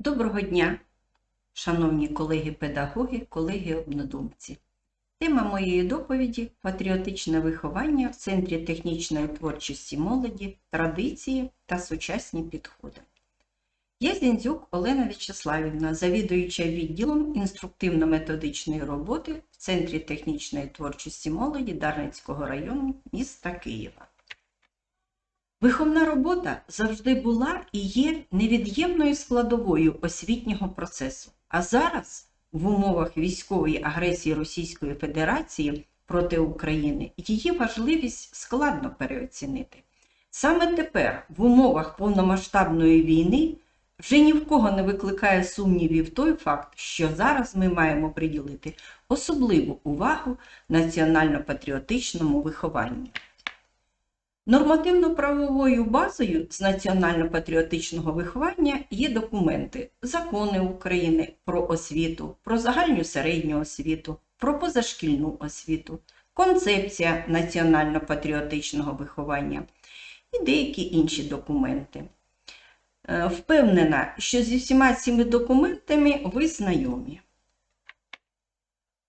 Доброго дня, шановні колеги-педагоги, колеги-однодумці. Тема моєї доповіді патріотичне виховання в Центрі технічної творчості молоді, традиції та сучасні підходи. Я Зінзюк Олена В'ячеславівна, завідуюча відділом інструктивно-методичної роботи в Центрі технічної творчості молоді Дарницького району міста Києва. Виховна робота завжди була і є невід'ємною складовою освітнього процесу. А зараз, в умовах військової агресії Російської Федерації проти України, її важливість складно переоцінити. Саме тепер, в умовах повномасштабної війни, вже ні в кого не викликає сумнівів той факт, що зараз ми маємо приділити особливу увагу національно-патріотичному вихованню. Нормативно-правовою базою з національно-патріотичного виховання є документи, закони України про освіту, про загальну середню освіту, про позашкільну освіту, концепція національно-патріотичного виховання і деякі інші документи. Е, Впевнена, що зі всіма цими документами ви знайомі.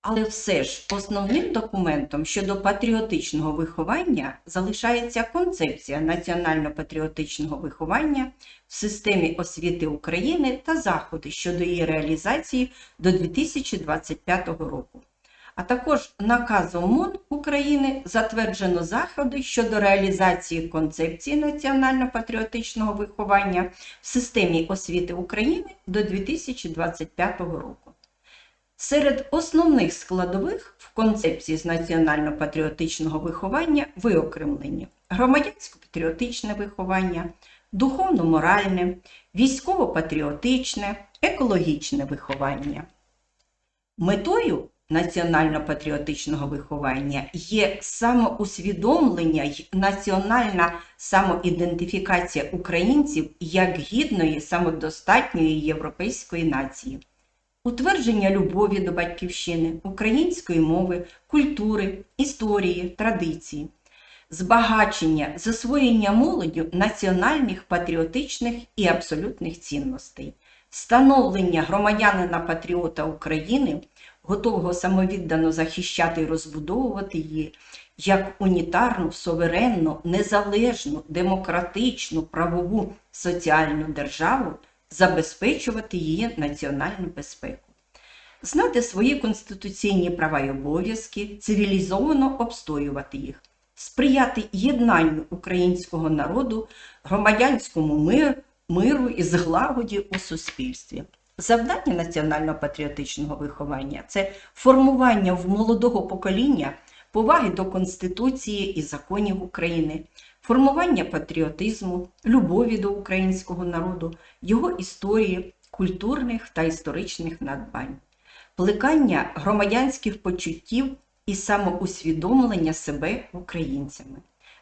Але все ж основним документом щодо патріотичного виховання залишається концепція національно-патріотичного виховання в системі освіти України та заходи щодо її реалізації до 2025 року. А також наказом МОН України затверджено заходи щодо реалізації концепції національно-патріотичного виховання в системі освіти України до 2025 року. Серед основних складових в концепції з національно-патріотичного виховання виокремлені громадянсько-патріотичне виховання, духовно-моральне, військово-патріотичне, екологічне виховання. Метою національно-патріотичного виховання є самоусвідомлення й національна самоідентифікація українців як гідної, самодостатньої європейської нації утвердження любові до батьківщини, української мови, культури, історії, традиції, збагачення, засвоєння молоддю національних, патріотичних і абсолютних цінностей, становлення громадянина-патріота України, готового самовіддано захищати і розбудовувати її як унітарну, суверенну, незалежну, демократичну, правову соціальну державу забезпечувати її національну безпеку, знати свої конституційні права і обов'язки, цивілізовано обстоювати їх, сприяти єднанню українського народу, громадянському миру, миру і зглагоді у суспільстві. Завдання національно-патріотичного виховання це формування в молодого покоління поваги до Конституції і законів України, формування патріотизму, любові до українського народу, його історії, культурних та історичних надбань, плекання громадянських почуттів і самоусвідомлення себе українцями,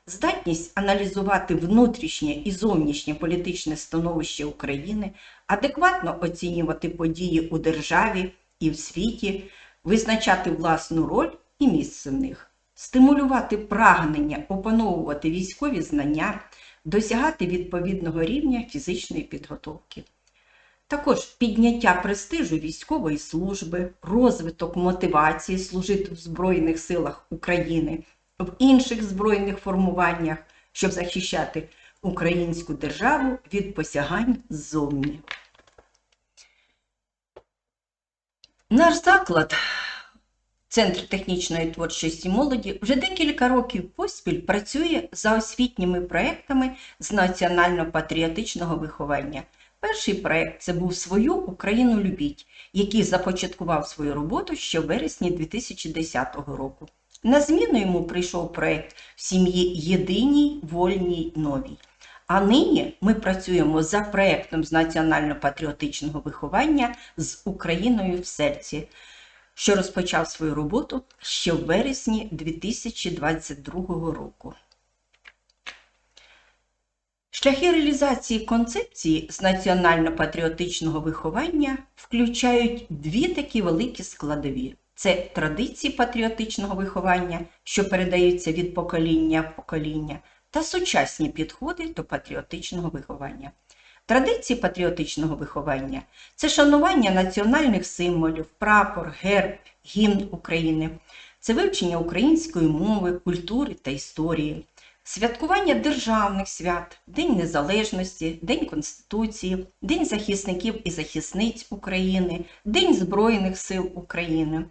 здатність аналізувати внутрішнє і зовнішнє політичне становище України, адекватно оцінювати події у державі і в світі, визначати власну роль і місце в них стимулювати прагнення опановувати військові знання, досягати відповідного рівня фізичної підготовки. Також підняття престижу військової служби, розвиток мотивації служити в Збройних силах України, в інших збройних формуваннях, щоб захищати українську державу від посягань ззовні. Наш заклад Центр технічної творчості молоді вже декілька років поспіль працює за освітніми проектами з національно-патріотичного виховання. Перший проект це був свою Україну любіть, який започаткував свою роботу ще в вересні 2010 року. На зміну йому прийшов проект в сім'ї Єдиній, вольній, новій. А нині ми працюємо за проектом з національно-патріотичного виховання з Україною в серці що розпочав свою роботу ще в вересні 2022 року. Шляхи реалізації концепції з національно-патріотичного виховання включають дві такі великі складові: це традиції патріотичного виховання, що передаються від покоління в покоління, та сучасні підходи до патріотичного виховання. Традиції патріотичного виховання це шанування національних символів, прапор, герб, гімн України, це вивчення української мови, культури та історії, святкування державних свят, День Незалежності, День Конституції, День захисників і захисниць України, День Збройних сил України.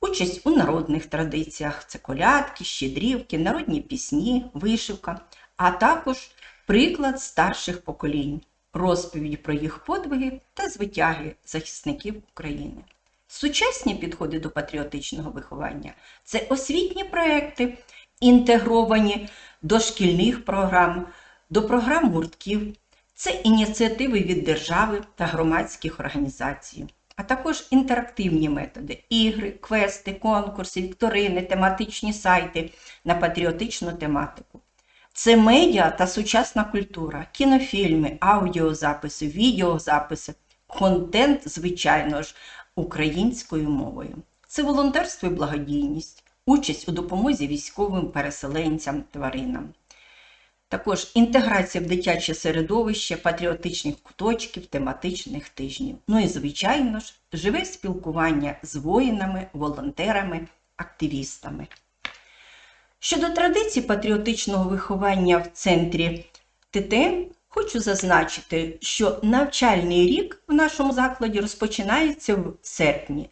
Участь у народних традиціях це колядки, щедрівки, народні пісні, вишивка, а також приклад старших поколінь, розповідь про їх подвиги та звитяги захисників України. Сучасні підходи до патріотичного виховання це освітні проекти, інтегровані до шкільних програм, до програм гуртків, це ініціативи від держави та громадських організацій, а також інтерактивні методи, ігри, квести, конкурси, вікторини, тематичні сайти на патріотичну тематику. Це медіа та сучасна культура, кінофільми, аудіозаписи, відеозаписи, контент, звичайно ж, українською мовою. Це волонтерство і благодійність, участь у допомозі військовим переселенцям, тваринам. Також інтеграція в дитяче середовище, патріотичних куточків, тематичних тижнів. Ну і, звичайно ж, живе спілкування з воїнами, волонтерами, активістами. Щодо традицій патріотичного виховання в центрі ТТН, хочу зазначити, що навчальний рік в нашому закладі розпочинається в серпні.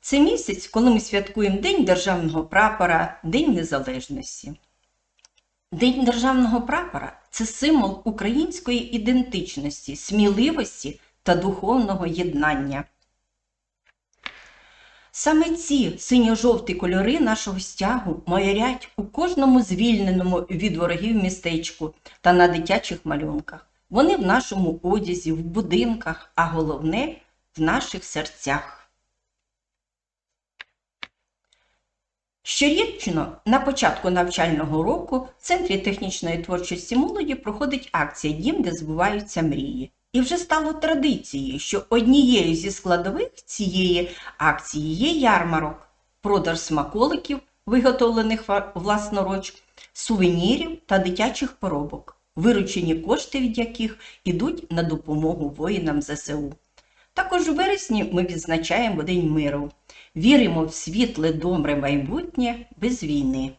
Це місяць, коли ми святкуємо День Державного прапора, День Незалежності. День Державного прапора це символ української ідентичності, сміливості та духовного єднання. Саме ці синьо-жовті кольори нашого стягу майорять у кожному звільненому від ворогів містечку та на дитячих малюнках. Вони в нашому одязі, в будинках, а головне в наших серцях. Щорічно на початку навчального року в Центрі технічної творчості молоді проходить акція Дім, де збуваються мрії. І вже стало традицією, що однією зі складових цієї акції є ярмарок, продаж смаколиків, виготовлених власноруч, сувенірів та дитячих поробок, виручені кошти від яких ідуть на допомогу воїнам ЗСУ. Також у вересні ми відзначаємо День миру. Віримо в світле добре майбутнє без війни.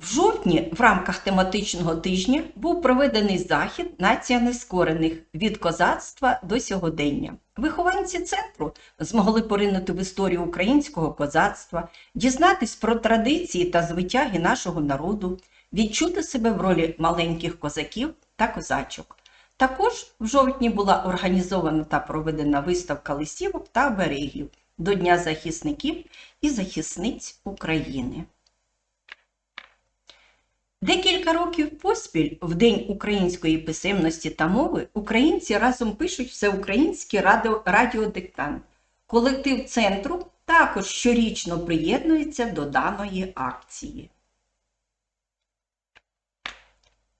В жовтні в рамках тематичного тижня був проведений захід Нація нескорених від козацтва до сьогодення. Вихованці центру змогли поринути в історію українського козацтва, дізнатись про традиції та звитяги нашого народу, відчути себе в ролі маленьких козаків та козачок. Також в жовтні була організована та проведена виставка листівок та оберегів до Дня захисників і захисниць України. Декілька років поспіль, в День української писемності та мови, українці разом пишуть всеукраїнський радіо, радіодиктант. Колектив центру також щорічно приєднується до даної акції.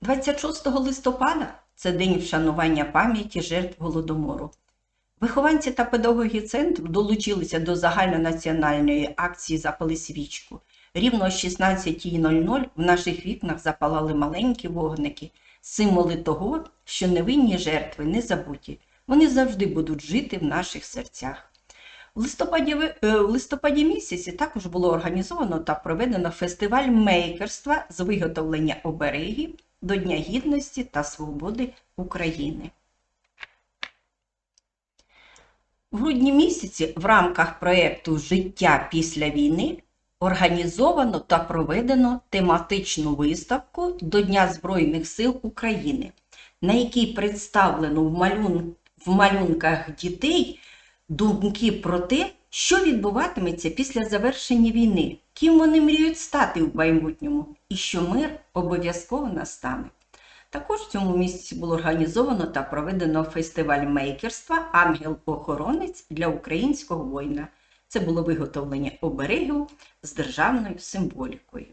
26 листопада це день вшанування пам'яті жертв Голодомору. Вихованці та педагоги центру долучилися до загальнонаціональної акції Запали свічку. Рівно о 16.00 в наших вікнах запалали маленькі вогники, символи того, що невинні жертви не забуті. Вони завжди будуть жити в наших серцях. В листопаді, е, в листопаді місяці також було організовано та проведено фестиваль мейкерства з виготовлення оберегів до Дня Гідності та Свободи України. В грудні місяці в рамках проєкту Життя після війни організовано та проведено тематичну виставку до Дня Збройних сил України, на якій представлено в, малюн... в малюнках дітей думки про те, що відбуватиметься після завершення війни, ким вони мріють стати в майбутньому, і що мир обов'язково настане. Також в цьому місці було організовано та проведено фестиваль мейкерства Ангел-охоронець для українського воїна. Це було виготовлення оберегів з державною символікою.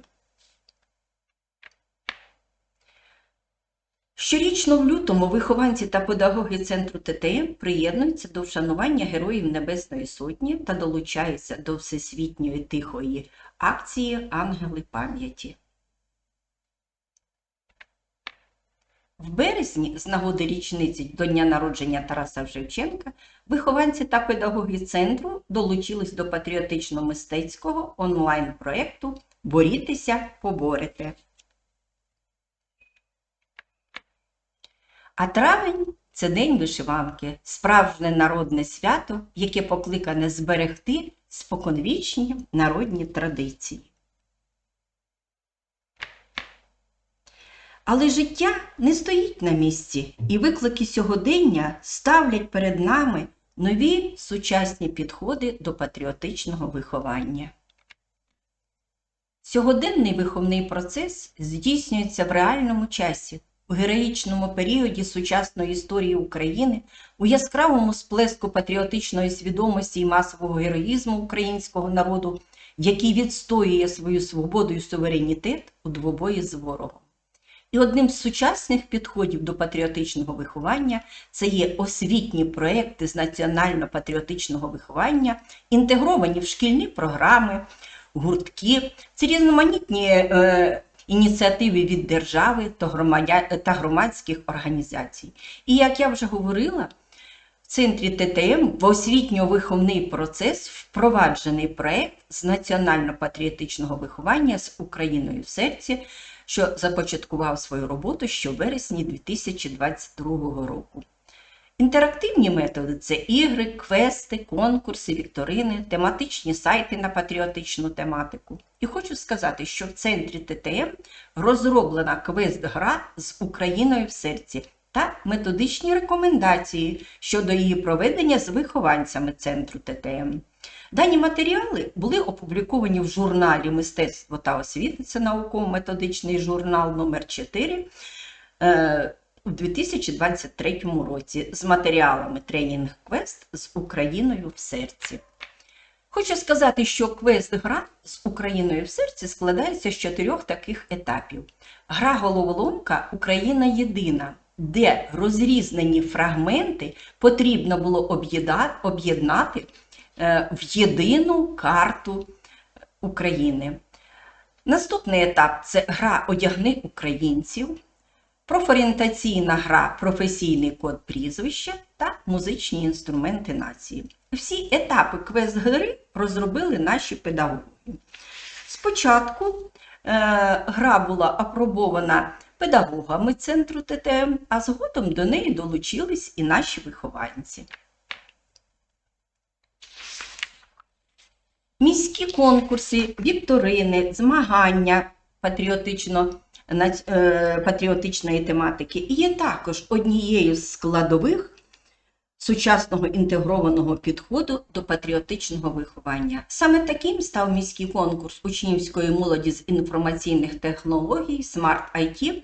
Щорічно в лютому вихованці та педагоги центру ТТМ приєднуються до вшанування Героїв Небесної Сотні та долучаються до всесвітньої тихої акції Ангели пам'яті. В березні, з нагоди річниці до дня народження Тараса Шевченка, вихованці та педагоги центру долучились до патріотично-мистецького онлайн-проєкту Борітеся, поборете. А травень це День вишиванки, справжнє народне свято, яке покликане зберегти споконвічні народні традиції. Але життя не стоїть на місці, і виклики сьогодення ставлять перед нами нові сучасні підходи до патріотичного виховання. Сьогоденний виховний процес здійснюється в реальному часі, у героїчному періоді сучасної історії України, у яскравому сплеску патріотичної свідомості і масового героїзму українського народу, який відстоює свою свободу і суверенітет у двобої з ворогом. І одним з сучасних підходів до патріотичного виховання це є освітні проекти з національно-патріотичного виховання, інтегровані в шкільні програми, гуртки, це різноманітні е, ініціативи від держави та, громадських організацій. І як я вже говорила, в центрі ТТМ в освітньо-виховний процес впроваджений проект з національно-патріотичного виховання з Україною в серці що започаткував свою роботу ще в вересні 2022 року. Інтерактивні методи це ігри, квести, конкурси, вікторини, тематичні сайти на патріотичну тематику. І хочу сказати, що в центрі ТТМ розроблена квест-гра з Україною в серці та методичні рекомендації щодо її проведення з вихованцями центру ТТМ. Дані матеріали були опубліковані в журналі Мистецтво та освіта, це науково-методичний журнал номер 4 е, у 2023 році з матеріалами тренінг квест з Україною в серці. Хочу сказати, що квест-гра з Україною в серці складається з чотирьох таких етапів. Гра головоломка Україна єдина, де розрізнені фрагменти потрібно було об'єднати в єдину карту України. Наступний етап це гра Одягни українців, профорієнтаційна гра Професійний код прізвища та музичні інструменти нації. Всі етапи квест-гри розробили наші педагоги. Спочатку е, гра була апробована педагогами центру ТТМ, а згодом до неї долучились і наші вихованці. Міські конкурси, вікторини, змагання патріотично, е, патріотичної тематики є також однією з складових сучасного інтегрованого підходу до патріотичного виховання. Саме таким став міський конкурс учнівської молоді з інформаційних технологій Smart IT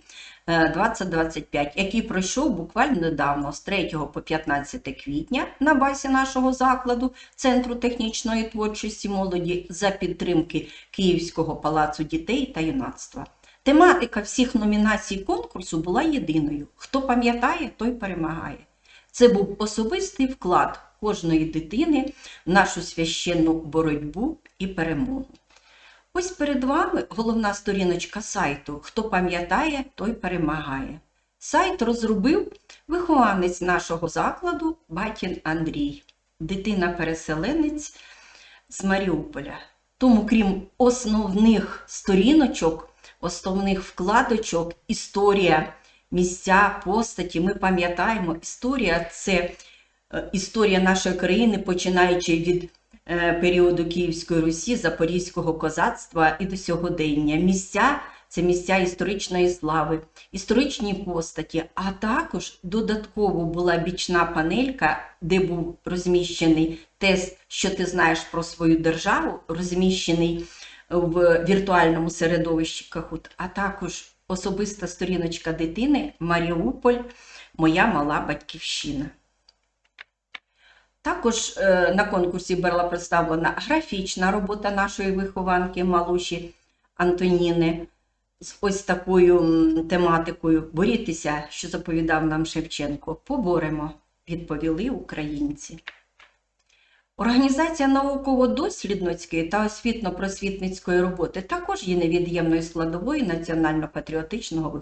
2025, е, який пройшов буквально недавно з 3 по 15 квітня на базі нашого закладу Центру технічної творчості молоді за підтримки Київського палацу дітей та юнацтва. Тематика всіх номінацій конкурсу була єдиною. Хто пам'ятає, той перемагає. Це був особистий вклад кожної дитини в нашу священну боротьбу і перемогу. Ось перед вами головна сторіночка сайту. Хто пам'ятає, той перемагає. Сайт розробив вихованець нашого закладу Батін Андрій, дитина-переселенець з Маріуполя. Тому, крім основних сторіночок, основних вкладочок, історія, місця, постаті, ми пам'ятаємо, історія це е, історія нашої країни, починаючи від періоду Київської Русі, Запорізького козацтва і до сьогодення. Місця це місця історичної слави, історичні постаті, а також додатково була бічна панелька, де був розміщений тест, що ти знаєш про свою державу, розміщений в віртуальному середовищі Кахут, а також особиста сторіночка дитини Маріуполь, моя мала батьківщина. Також е, на конкурсі була представлена графічна робота нашої вихованки Малуші Антоніни з ось такою тематикою Борітися, що заповідав нам Шевченко. Поборемо, відповіли українці. Організація науково-дослідницької та освітно-просвітницької роботи також є невід'ємною складовою національно-патріотичного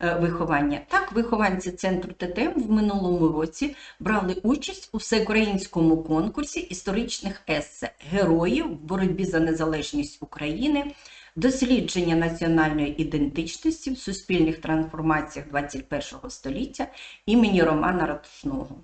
е, виховання. Так, вихованці центру ТТМ в минулому році брали участь у всеукраїнському конкурсі історичних есе Героїв в боротьбі за незалежність України, дослідження національної ідентичності в суспільних трансформаціях ХХІ століття імені Романа Ратушного.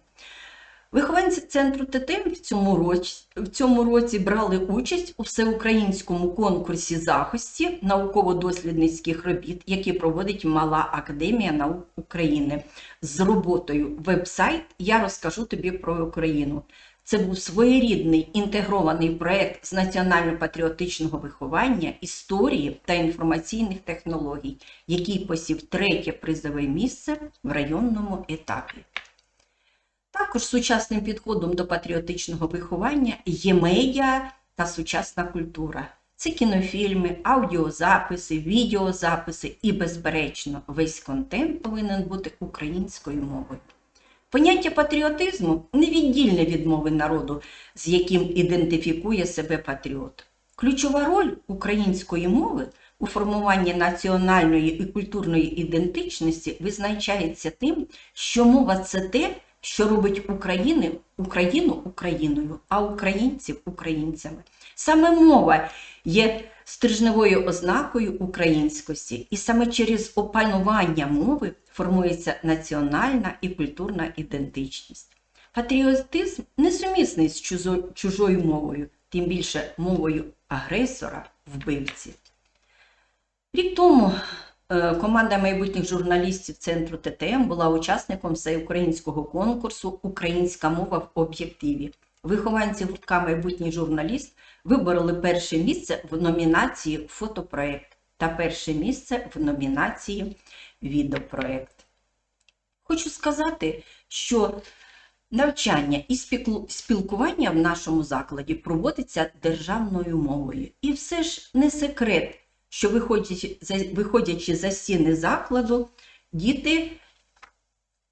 Вихованці центру ТТМ в цьому році, в цьому році брали участь у всеукраїнському конкурсі захисті науково-дослідницьких робіт, які проводить Мала Академія наук України з роботою веб-сайт Я розкажу тобі про Україну. Це був своєрідний інтегрований проект з національно-патріотичного виховання, історії та інформаційних технологій, який посів третє призове місце в районному етапі. Також сучасним підходом до патріотичного виховання є медіа та сучасна культура. Це кінофільми, аудіозаписи, відеозаписи і, безперечно, весь контент повинен бути українською мовою. Поняття патріотизму невіддільне від мови народу, з яким ідентифікує себе патріот. Ключова роль української мови у формуванні національної і культурної ідентичності визначається тим, що мова це те, що робить України, Україну Україною, а українців українцями. Саме мова є стрижневою ознакою українськості, і саме через опанування мови формується національна і культурна ідентичність. Патріотизм несумісний з чужою мовою, тим більше мовою агресора, вбивці. Рік тому команда майбутніх журналістів центру ТТМ була учасником всеукраїнського конкурсу Українська мова в об'єктиві. Вихованці гуртка майбутній журналіст вибороли перше місце в номінації Фотопроект та перше місце в номінації Відеопроект. Хочу сказати, що навчання і спілкування в нашому закладі проводиться державною мовою. І все ж не секрет, що виходячи за, стіни закладу, діти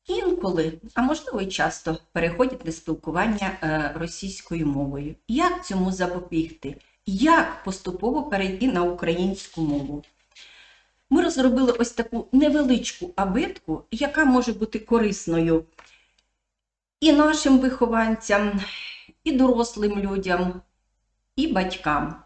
інколи, а можливо і часто, переходять на спілкування е, російською мовою. Як цьому запобігти? Як поступово перейти на українську мову? Ми розробили ось таку невеличку абетку, яка може бути корисною і нашим вихованцям, і дорослим людям, і батькам.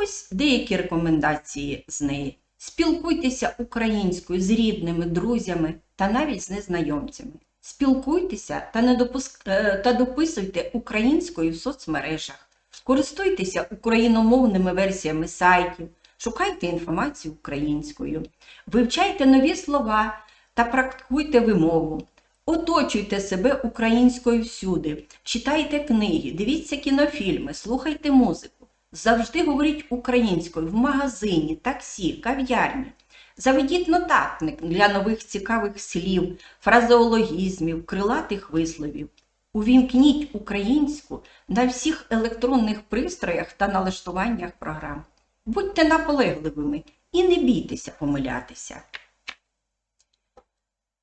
Ось деякі рекомендації з неї. Спілкуйтеся українською з рідними, друзями та навіть з незнайомцями. Спілкуйтеся та, не допуск... е, та дописуйте українською в соцмережах. Користуйтеся україномовними версіями сайтів, шукайте інформацію українською, вивчайте нові слова та практикуйте вимову. Оточуйте себе українською всюди, читайте книги, дивіться кінофільми, слухайте музику. Завжди говоріть українською в магазині, таксі, кав'ярні. Заведіть нотатник для нових цікавих слів, фразеологізмів, крилатих висловів. Увімкніть українську на всіх електронних пристроях та налаштуваннях програм. Будьте наполегливими і не бійтеся помилятися.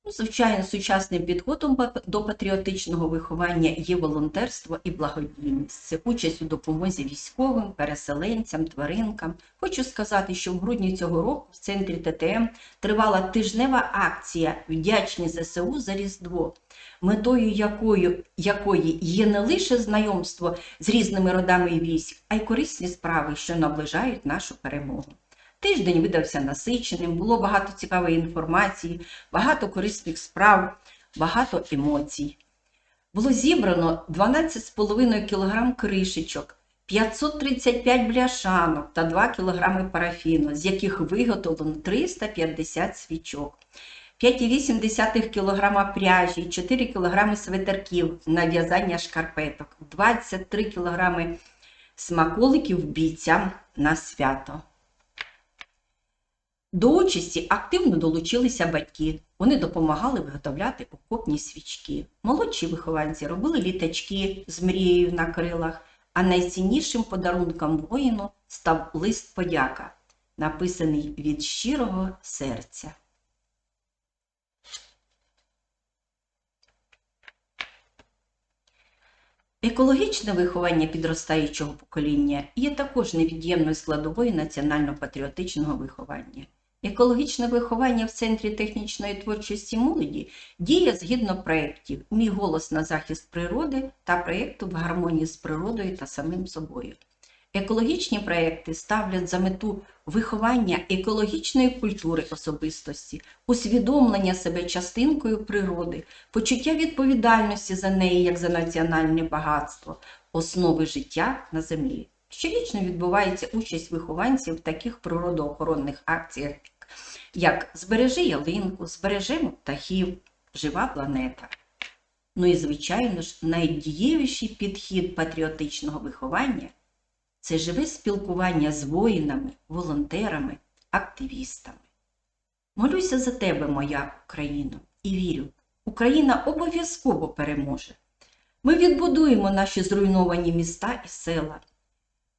Ну, Звичайно, сучасним підходом до патріотичного виховання є волонтерство і благодійність. Це участь у допомозі військовим, переселенцям, тваринкам. Хочу сказати, що в грудні цього року в центрі ТТМ тривала тижнева акція Вдячні ЗСУ за Різдво, метою якої, якої є не лише знайомство з різними родами військ, а й корисні справи, що наближають нашу перемогу. Тиждень видався насиченим, було багато цікавої інформації, багато корисних справ, багато емоцій. Було зібрано 12,5 кг кришечок, 535 бляшанок та 2 кг парафіну, з яких виготовлено 350 свічок. 5,8 кг пряжі, 4 кг свитерків на в'язання шкарпеток, 23 кг смаколиків бійцям на свято. До участі активно долучилися батьки. Вони допомагали виготовляти окопні свічки. Молодші вихованці робили літачки з мрією на крилах, а найціннішим подарунком воїну став лист подяка, написаний від щирого серця. Екологічне виховання підростаючого покоління є також невід'ємною складовою національно-патріотичного виховання. Екологічне виховання в Центрі технічної творчості молоді діє згідно проєктів Мій голос на захист природи та проєкту в гармонії з природою та самим собою. Екологічні проєкти ставлять за мету виховання екологічної культури особистості, усвідомлення себе частинкою природи, почуття відповідальності за неї як за національне багатство, основи життя на землі. Щорічно відбувається участь вихованців в таких природоохоронних акціях, як Збережи ялинку, збережемо птахів, жива планета. Ну і, звичайно ж, найдієвіший підхід патріотичного виховання це живе спілкування з воїнами, волонтерами, активістами. Молюся за тебе, моя Україно, і вірю, Україна обов'язково переможе. Ми відбудуємо наші зруйновані міста і села.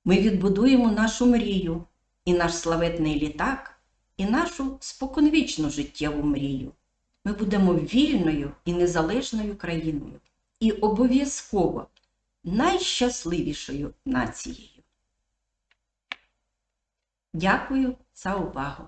Ми відбудуємо нашу мрію, і наш славетний літак, і нашу споконвічну життєву мрію. Ми будемо вільною і незалежною країною і обов'язково найщасливішою нацією. Дякую за увагу!